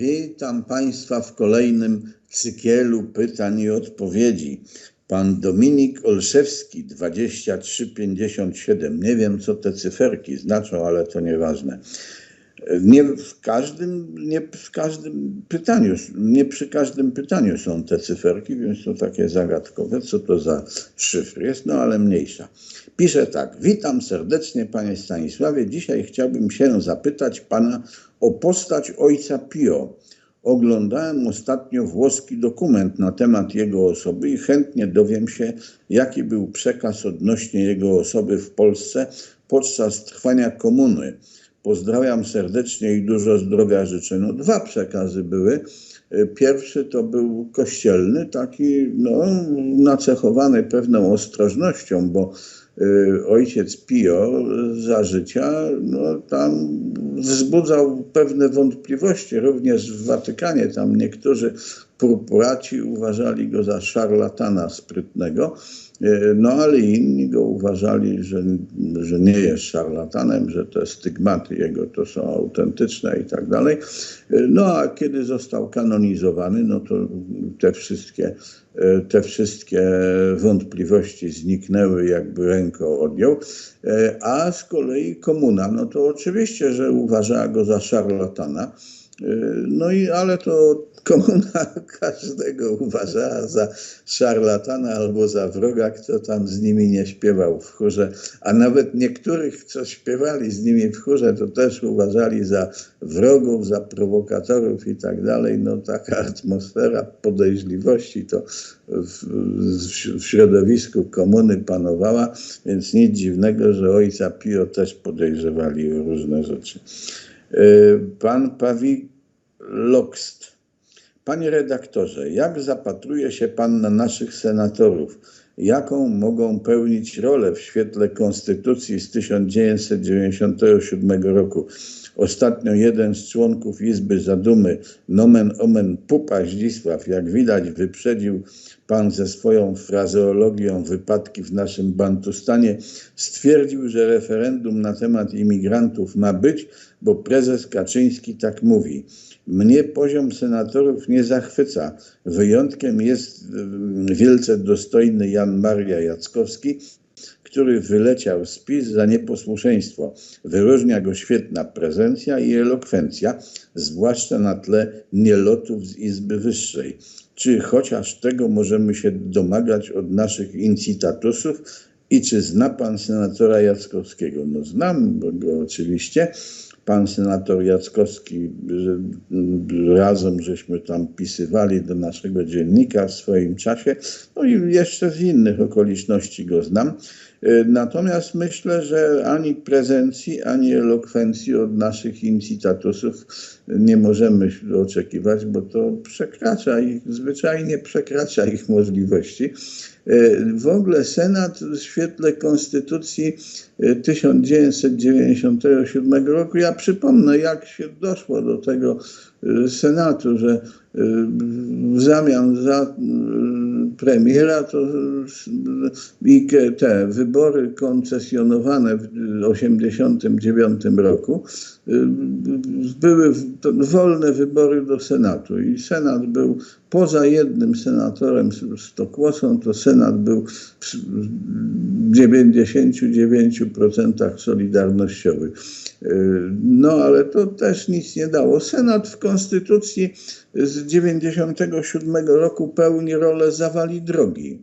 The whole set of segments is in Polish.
Witam Państwa w kolejnym cykielu pytań i odpowiedzi. Pan Dominik Olszewski, 2357. Nie wiem, co te cyferki znaczą, ale to nieważne. Nie w każdym, nie w każdym pytaniu, nie przy każdym pytaniu są te cyferki, więc to takie zagadkowe, co to za szyfr jest, no ale mniejsza. Pisze tak, witam serdecznie panie Stanisławie, dzisiaj chciałbym się zapytać pana o postać ojca Pio. Oglądałem ostatnio włoski dokument na temat jego osoby i chętnie dowiem się, jaki był przekaz odnośnie jego osoby w Polsce podczas trwania komuny. Pozdrawiam serdecznie i dużo zdrowia życzę. No, dwa przekazy były. Pierwszy to był kościelny, taki no, nacechowany pewną ostrożnością, bo y, ojciec Pio za życia no, tam wzbudzał pewne wątpliwości, również w Watykanie. Tam niektórzy purpuraci uważali go za szarlatana sprytnego. E, no ale inni go uważali, że, że nie jest szarlatanem, że te stygmaty jego to są autentyczne i tak dalej. E, no a kiedy został kanonizowany, no to te wszystkie, e, te wszystkie wątpliwości zniknęły, jakby ręką odjął. A z kolei komuna, no to oczywiście, że uważała go za szarlatana. No i ale to komuna każdego uważała za szarlatana albo za wroga, kto tam z nimi nie śpiewał w chórze, a nawet niektórych, co śpiewali z nimi w chórze, to też uważali za wrogów, za prowokatorów i tak dalej. No taka atmosfera podejrzliwości to w, w środowisku komuny panowała, więc nic dziwnego, że ojca Pio też podejrzewali różne rzeczy. E, pan Pawik Lokst Panie redaktorze, jak zapatruje się Pan na naszych senatorów? Jaką mogą pełnić rolę w świetle Konstytucji z 1997 roku? Ostatnio jeden z członków Izby Zadumy, nomen omen Pupa Zdzisław, jak widać wyprzedził pan ze swoją frazeologią wypadki w naszym Bantustanie, stwierdził, że referendum na temat imigrantów ma być, bo prezes Kaczyński tak mówi. Mnie poziom senatorów nie zachwyca. Wyjątkiem jest mm, wielce dostojny Jan Maria Jackowski, który wyleciał z PiS za nieposłuszeństwo. Wyróżnia go świetna prezencja i elokwencja, zwłaszcza na tle nielotów z Izby Wyższej. Czy chociaż tego możemy się domagać od naszych incitatusów i czy zna pan senatora Jackowskiego? No znam go oczywiście pan senator Jackowski, razem żeśmy tam pisywali do naszego dziennika w swoim czasie, no i jeszcze z innych okoliczności go znam. E, natomiast myślę, że ani prezencji, ani elokwencji od naszych incitatusów nie możemy oczekiwać, bo to przekracza ich, zwyczajnie przekracza ich możliwości. E, w ogóle Senat w świetle Konstytucji 1997 e, roku, ja przypomnę, jak się doszło do tego Senatu, że w zamian za premiera, to i te wybory koncesjonowane w 1989 roku były wolne wybory do Senatu. I Senat był poza jednym senatorem Stokłosą, to Senat był w 99% solidarnościowy. No ale to też nic nie dało. Senat w Konstytucji z 97 roku pełni rolę zawali drogi.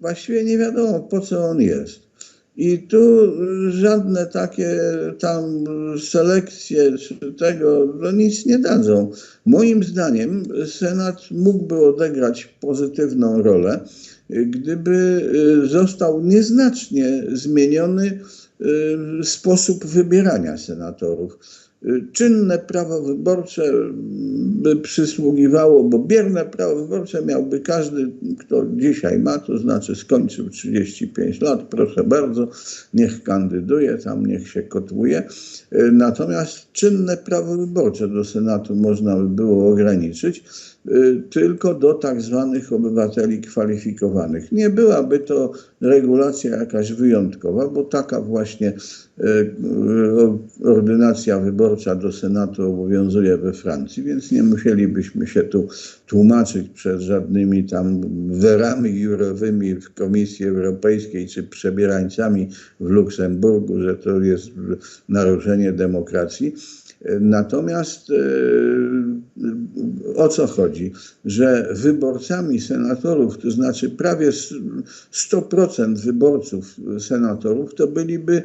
Właściwie nie wiadomo po co on jest. I tu żadne takie tam selekcje czy tego no nic nie dadzą. Moim zdaniem Senat mógłby odegrać pozytywną rolę, gdyby został nieznacznie zmieniony y, sposób wybierania senatorów czynne prawo wyborcze by przysługiwało, bo bierne prawo wyborcze miałby każdy, kto dzisiaj ma, to znaczy skończył 35 lat, proszę bardzo, niech kandyduje, tam niech się kotłuje. Natomiast czynne prawo wyborcze do Senatu można by było ograniczyć. Y, tylko do tak zwanych obywateli kwalifikowanych. Nie byłaby to regulacja jakaś wyjątkowa, bo taka właśnie y, y, ordynacja wyborcza do Senatu obowiązuje we Francji, więc nie musielibyśmy się tu tłumaczyć przed żadnymi tam werami jurowymi w Komisji Europejskiej czy przebierańcami w Luksemburgu, że to jest naruszenie demokracji. Natomiast e, o co chodzi? Że wyborcami senatorów, to znaczy prawie 100% wyborców senatorów, to byliby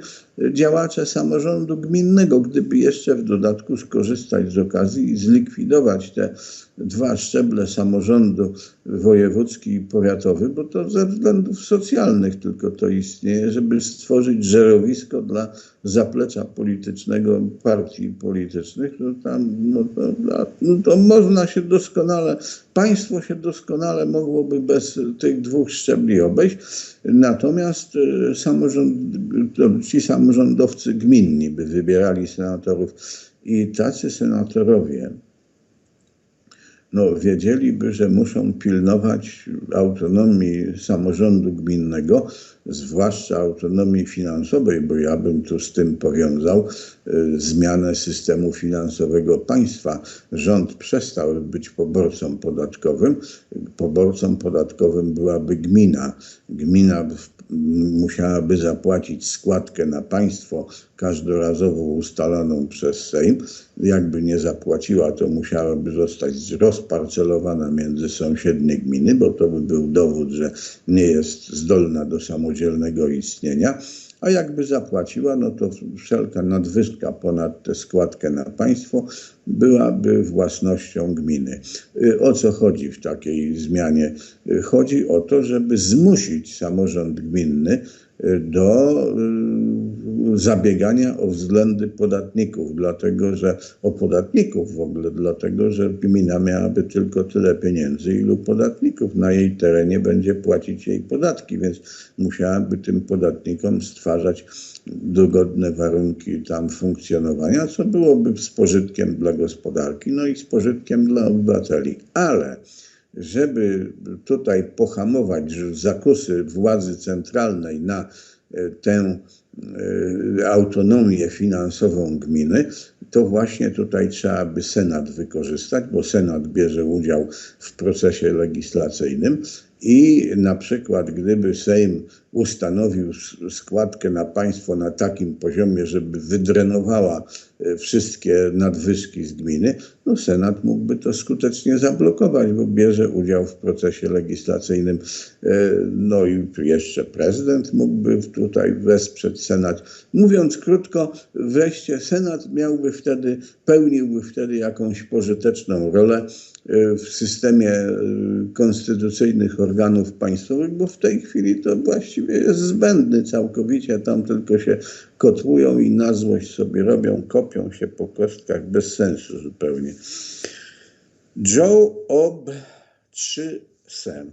działacze samorządu gminnego, gdyby jeszcze w dodatku skorzystać z okazji i zlikwidować te dwa szczeble samorządu wojewódzki i powiatowy, bo to ze względów socjalnych tylko to istnieje, żeby stworzyć żerowisko dla zaplecza politycznego partii politycznych, to tam no to, no to można się doskonale, państwo się doskonale mogłoby bez tych dwóch szczebli obejść, natomiast e, samorząd, ci samorządowcy gminni by wybierali senatorów i tacy senatorowie no, wiedzieliby, że muszą pilnować autonomii samorządu gminnego, zwłaszcza autonomii finansowej, bo ja bym tu z tym powiązał y, zmianę systemu finansowego państwa. Rząd przestał być poborcą podatkowym. Poborcą podatkowym byłaby gmina. Gmina musiałaby zapłacić składkę na państwo każdorazowo ustaloną przez Sejm. Jakby nie zapłaciła, to musiałaby zostać rozparcelowana między sąsiednie gminy, bo to by był dowód, że nie jest zdolna do samodzielnego istnienia. A jakby zapłaciła, no to wszelka nadwyżka ponad tę składkę na państwo byłaby własnością gminy. Y, o co chodzi w takiej zmianie? Y, chodzi o to, żeby zmusić samorząd gminny y, do zabiegania o względy podatników, dlatego że o podatników w ogóle, dlatego że gmina miałaby tylko tyle pieniędzy, ilu podatników na jej terenie będzie płacić jej podatki, więc musiałaby tym podatnikom stwarzać dogodne warunki tam funkcjonowania, co byłoby z pożytkiem dla gospodarki, no i z pożytkiem dla obywateli. Ale żeby tutaj pohamować zakusy władzy centralnej na e, tę autonomię finansową gminy, to właśnie tutaj trzeba by Senat wykorzystać, bo Senat bierze udział w procesie legislacyjnym i na przykład gdyby Sejm ustanowił składkę na państwo na takim poziomie, żeby wydrenowała e, wszystkie nadwyżki z gminy, no Senat mógłby to skutecznie zablokować, bo bierze udział w procesie legislacyjnym. E, no i jeszcze prezydent mógłby tutaj wesprzeć Senat. Mówiąc krótko, wreszcie Senat miałby wtedy, pełniłby wtedy jakąś pożyteczną rolę e, w systemie konstytucyjnych organów państwowych, bo w tej chwili to właściwie jest zbędny całkowicie, tam tylko się kotłują i na złość sobie robią, kopią się po kostkach, bez sensu zupełnie. Joe Ob 3 Sem.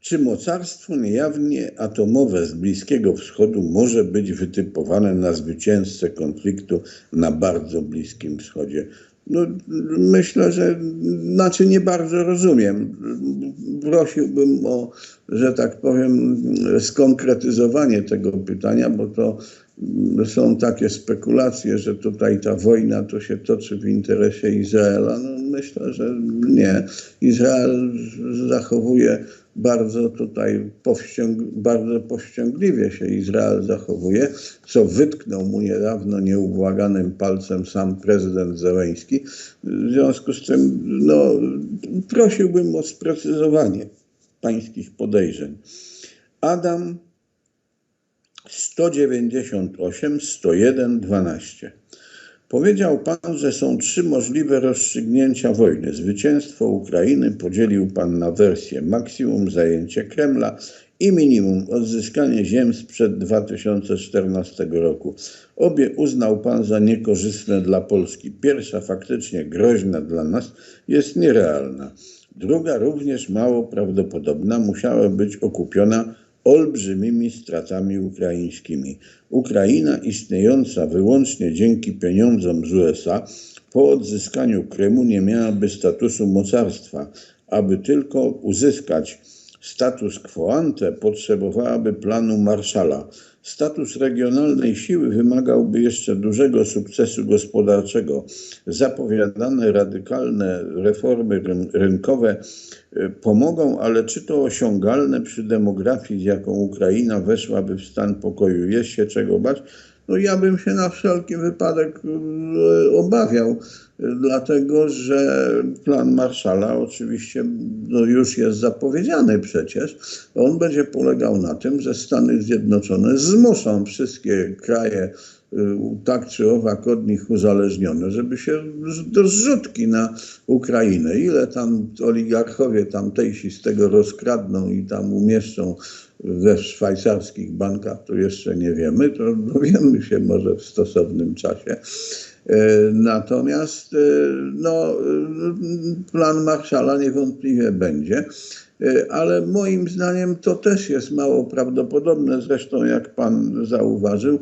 Czy mocarstwo niejawnie atomowe z Bliskiego Wschodu może być wytypowane na zwycięzcę konfliktu na bardzo Bliskim Wschodzie? No, myślę, że znaczy nie bardzo rozumiem. Prosiłbym o, że tak powiem, skonkretyzowanie tego pytania, bo to są takie spekulacje, że tutaj ta wojna to się toczy w interesie Izraela. No, myślę, że nie. Izrael zachowuje bardzo tutaj powściąg, bardzo powściągliwie się Izrael zachowuje, co wytknął mu niedawno nieubłaganym palcem sam prezydent Zełęński. W związku z tym no, prosiłbym o sprecyzowanie pańskich podejrzeń. Adam 198 101 12 Powiedział Pan, że są trzy możliwe rozstrzygnięcia wojny. Zwycięstwo Ukrainy podzielił Pan na wersję maksimum zajęcie Kremla i minimum odzyskanie ziem sprzed 2014 roku. Obie uznał Pan za niekorzystne dla Polski. Pierwsza, faktycznie groźna dla nas, jest nierealna. Druga, również mało prawdopodobna, musiała być okupiona olbrzymimi stratami ukraińskimi. Ukraina istniejąca wyłącznie dzięki pieniądzom z USA po odzyskaniu Krymu nie miałaby statusu mocarstwa. Aby tylko uzyskać status quo ante, potrzebowałaby planu Marszala. Status regionalnej siły wymagałby jeszcze dużego sukcesu gospodarczego. Zapowiadane radykalne reformy rynkowe y, pomogą, ale czy to osiągalne przy demografii, z jaką Ukraina weszłaby w stan pokoju? Jest się czego bać? No ja bym się na wszelki wypadek y, obawiał, dlatego że plan Marszala oczywiście no już jest zapowiedziany przecież. On będzie polegał na tym, że Stany Zjednoczone zmuszą wszystkie kraje y, tak czy owak od nich uzależnione, żeby się do zrzutki na Ukrainę. Ile tam oligarchowie tamtejsi z tego rozkradną i tam umieszczą we szwajcarskich bankach, to jeszcze nie wiemy, to dowiemy się może w stosownym czasie. E, natomiast e, no, plan Marszala niewątpliwie będzie, e, ale moim zdaniem to też jest mało prawdopodobne. Zresztą, jak pan zauważył,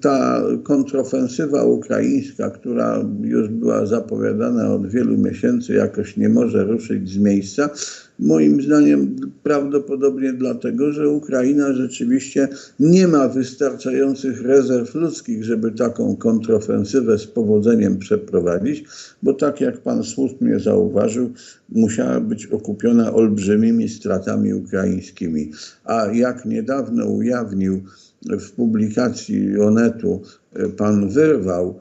ta kontrofensywa ukraińska, która już była zapowiadana od wielu miesięcy, jakoś nie może ruszyć z miejsca. Moim zdaniem prawdopodobnie dlatego, że Ukraina rzeczywiście nie ma wystarczających rezerw ludzkich, żeby taką kontrofensywę z powodzeniem przeprowadzić, bo tak jak pan słusznie zauważył, musiała być okupiona olbrzymimi stratami ukraińskimi. A jak niedawno ujawnił w publikacji Onetu pan Wyrwał,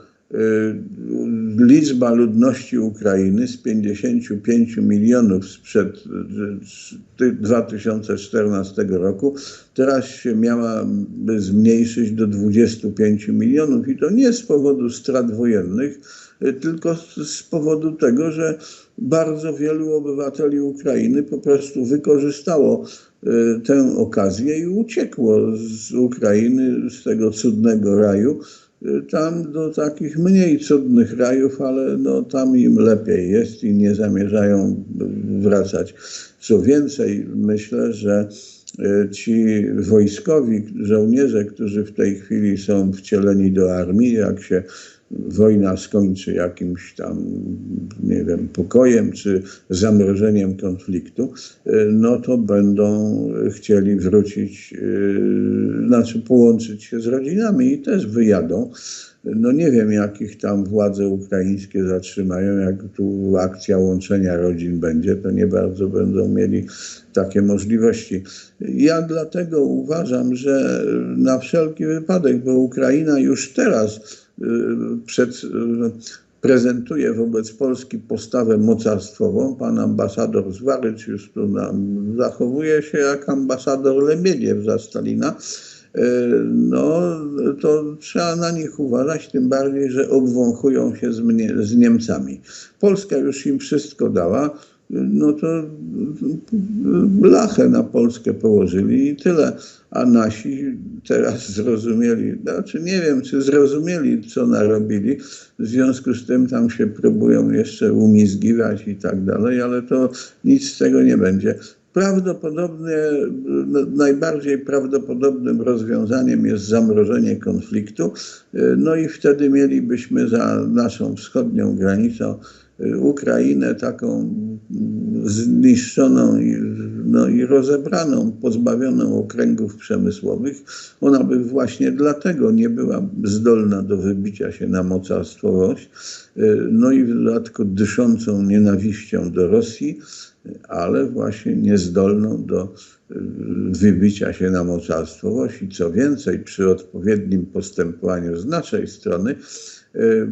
liczba ludności Ukrainy z 55 milionów sprzed 2014 y, roku teraz się miała zmniejszyć do 25 milionów i to nie z powodu strat wojennych, y, tylko z powodu tego, że bardzo wielu obywateli Ukrainy po prostu wykorzystało tę okazję i uciekło z Ukrainy, z tego cudnego raju, tam do takich mniej cudnych rajów, ale no, tam im lepiej jest i nie zamierzają wracać. Co więcej, myślę, że e, ci wojskowi żołnierze, którzy w tej chwili są wcieleni do armii, jak się wojna skończy jakimś tam, nie wiem, pokojem czy zamrożeniem konfliktu, e, no to będą chcieli wrócić, e, znaczy połączyć się z rodzinami i też wyjadą. No nie wiem, jakich tam władze ukraińskie zatrzymają, jak tu akcja łączenia rodzin będzie, to nie bardzo będą mieli takie możliwości. Ja dlatego uważam, że na wszelki wypadek, bo Ukraina już teraz Y, przed, y, prezentuje wobec Polski postawę mocarstwową. Pan ambasador Zwarycz już tu nam zachowuje się jak ambasador Lebiediew za Stalina. Y, no, to trzeba na nich uważać, tym bardziej, że obwąchują się z, z Niemcami. Polska już im wszystko dała no to blachę na Polskę położyli i tyle. A nasi teraz zrozumieli, znaczy nie wiem, czy zrozumieli, co narobili, w związku z tym tam się próbują jeszcze umizgiwać i tak dalej, ale to nic z tego nie będzie. Prawdopodobnie, najbardziej prawdopodobnym rozwiązaniem jest zamrożenie konfliktu, no i wtedy mielibyśmy za naszą wschodnią granicą Ukrainę taką zniszczoną i, no, i rozebraną, pozbawioną okręgów przemysłowych. Ona by właśnie dlatego nie była zdolna do wybicia się na mocarstwowość, no i w dodatku dyszącą nienawiścią do Rosji, ale właśnie niezdolną do wybicia się na mocarstwowość i co więcej, przy odpowiednim postępowaniu z naszej strony, Y,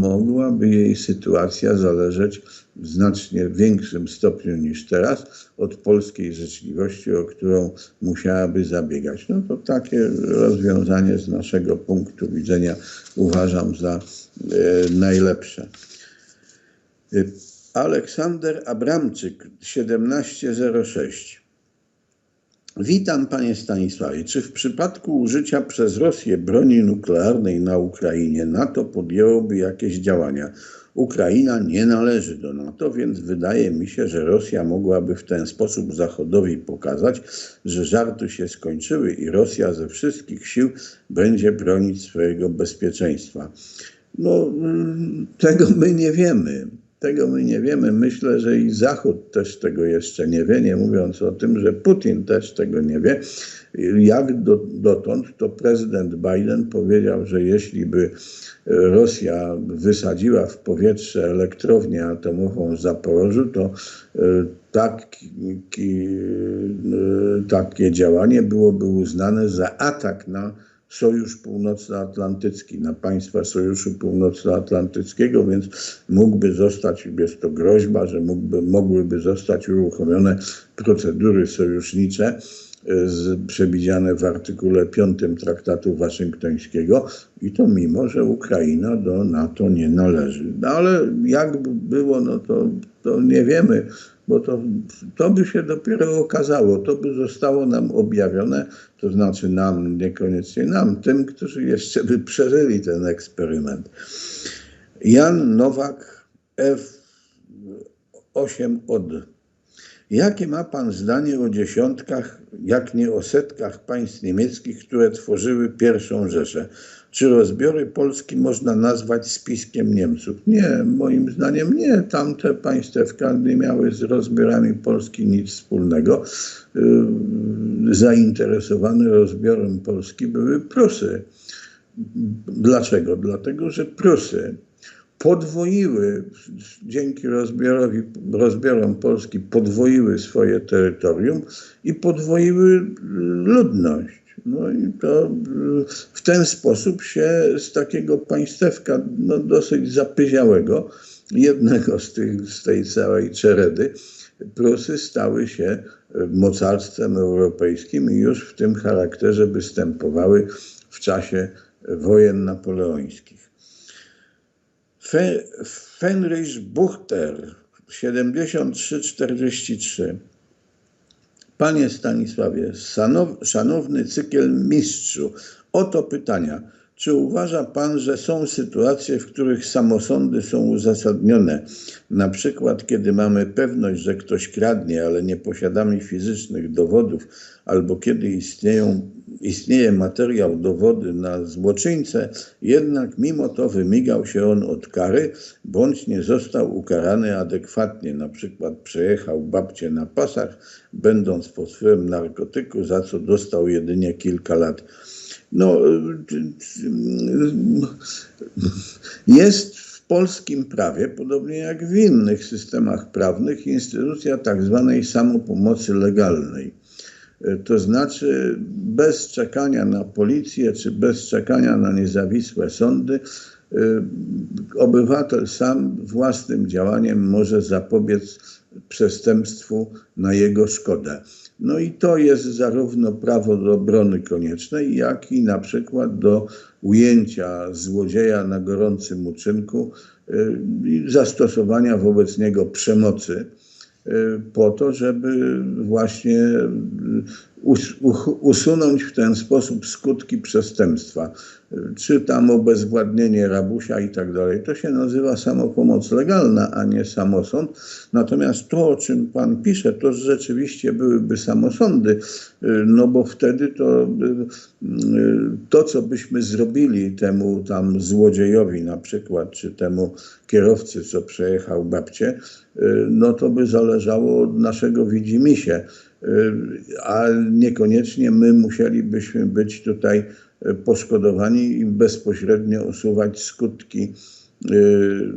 mogłaby jej sytuacja zależeć w znacznie większym stopniu niż teraz od polskiej życzliwości, o którą musiałaby zabiegać. No to takie rozwiązanie z naszego punktu widzenia uważam za y, najlepsze. Y, Aleksander Abramczyk 1706 Witam panie Stanisławie. Czy w przypadku użycia przez Rosję broni nuklearnej na Ukrainie NATO podjęłoby jakieś działania? Ukraina nie należy do NATO, więc wydaje mi się, że Rosja mogłaby w ten sposób Zachodowi pokazać, że żarty się skończyły i Rosja ze wszystkich sił będzie bronić swojego bezpieczeństwa. No, mm, tego my nie wiemy. Tego my nie wiemy. Myślę, że i Zachód też tego jeszcze nie wie, nie mówiąc o tym, że Putin też tego nie wie. Jak do, dotąd to prezydent Biden powiedział, że jeśli by Rosja wysadziła w powietrze elektrownię atomową w Zaporożu, to e, taki, e, takie działanie byłoby uznane za atak na Sojusz Północnoatlantycki, na państwa Sojuszu Północnoatlantyckiego, więc mógłby zostać, jest to groźba, że mógłby, mogłyby zostać uruchomione procedury sojusznicze e, z, przewidziane w artykule 5 Traktatu Waszyngtońskiego i to mimo, że Ukraina do NATO nie należy. No ale jak było, no to, to nie wiemy bo to, to by się dopiero okazało, to by zostało nam objawione, to znaczy nam, niekoniecznie nam, tym, którzy jeszcze by przeżyli ten eksperyment. Jan Nowak F8 od. Jakie ma pan zdanie o dziesiątkach, jak nie o setkach państw niemieckich, które tworzyły pierwszą Rzeszę? Czy rozbiory Polski można nazwać spiskiem Niemców? Nie, moim zdaniem nie. Tamte państewka nie miały z rozbiorami Polski nic wspólnego. Yy, zainteresowane rozbiorem Polski były Prusy. Dlaczego? Dlatego, że Prusy podwoiły, dzięki rozbiorowi, rozbiorom Polski, podwoiły swoje terytorium i podwoiły ludność. No i to w ten sposób się z takiego państewka no, dosyć zapyziałego, jednego z, tych, z tej całej czeredy, Prusy stały się mocarstwem europejskim i już w tym charakterze występowały w czasie wojen napoleońskich. Fe, Fenrich Buchter 73-43 Panie Stanisławie, szanowny cykiel mistrzu, oto pytania. Czy uważa Pan, że są sytuacje, w których samosądy są uzasadnione? Na przykład, kiedy mamy pewność, że ktoś kradnie, ale nie posiadamy fizycznych dowodów, albo kiedy istnieją, istnieje materiał dowody na złoczyńcę, jednak mimo to wymigał się on od kary, bądź nie został ukarany adekwatnie, na przykład przejechał babcię na pasach, będąc pod wpływem narkotyku, za co dostał jedynie kilka lat. No, jest w polskim prawie, podobnie jak w innych systemach prawnych, instytucja tak zwanej samopomocy legalnej. To znaczy, bez czekania na policję czy bez czekania na niezawisłe sądy, y, obywatel sam własnym działaniem może zapobiec przestępstwu na jego szkodę. No i to jest zarówno prawo do obrony koniecznej, jak i na przykład do ujęcia złodzieja na gorącym uczynku y, i zastosowania wobec niego przemocy y, po to, żeby właśnie usunąć w ten sposób skutki przestępstwa, czy tam obezwładnienie rabusia i tak dalej. To się nazywa samopomoc legalna, a nie samosąd. Natomiast to, o czym pan pisze, to rzeczywiście byłyby samosądy, no bo wtedy to, to co byśmy zrobili temu tam złodziejowi na przykład, czy temu kierowcy, co przejechał babcię, no to by zależało od naszego widzimisię a niekoniecznie my musielibyśmy być tutaj poszkodowani i bezpośrednio usuwać skutki y,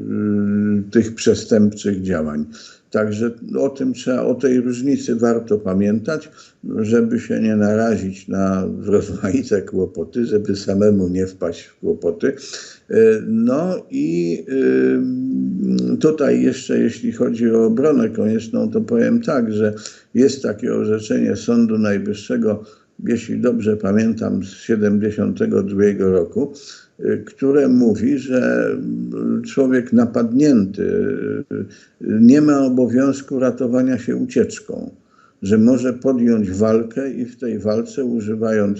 tych przestępczych działań. Także o tym trzeba, o tej różnicy warto pamiętać, żeby się nie narazić na rozmaite kłopoty, żeby samemu nie wpaść w kłopoty. E, no i tutaj jeszcze, jeśli chodzi o obronę konieczną, to powiem tak, że jest takie orzeczenie Sądu Najwyższego, jeśli dobrze pamiętam, z 72 roku, które mówi, że człowiek napadnięty nie ma obowiązku ratowania się ucieczką, że może podjąć walkę i w tej walce, używając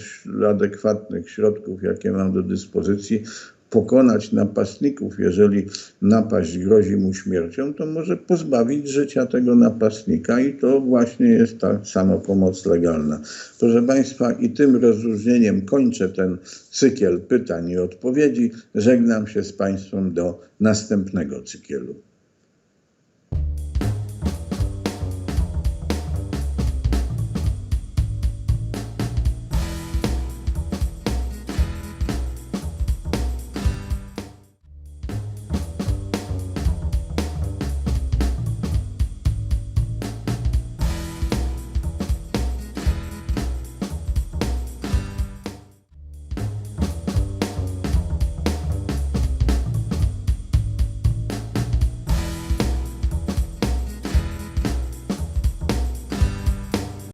adekwatnych środków, jakie mam do dyspozycji, pokonać napastników, jeżeli napaść grozi mu śmiercią, to może pozbawić życia tego napastnika i to właśnie jest ta sama pomoc legalna. Proszę Państwa, i tym rozróżnieniem kończę ten cykl pytań i odpowiedzi. Żegnam się z Państwem do następnego cyklu.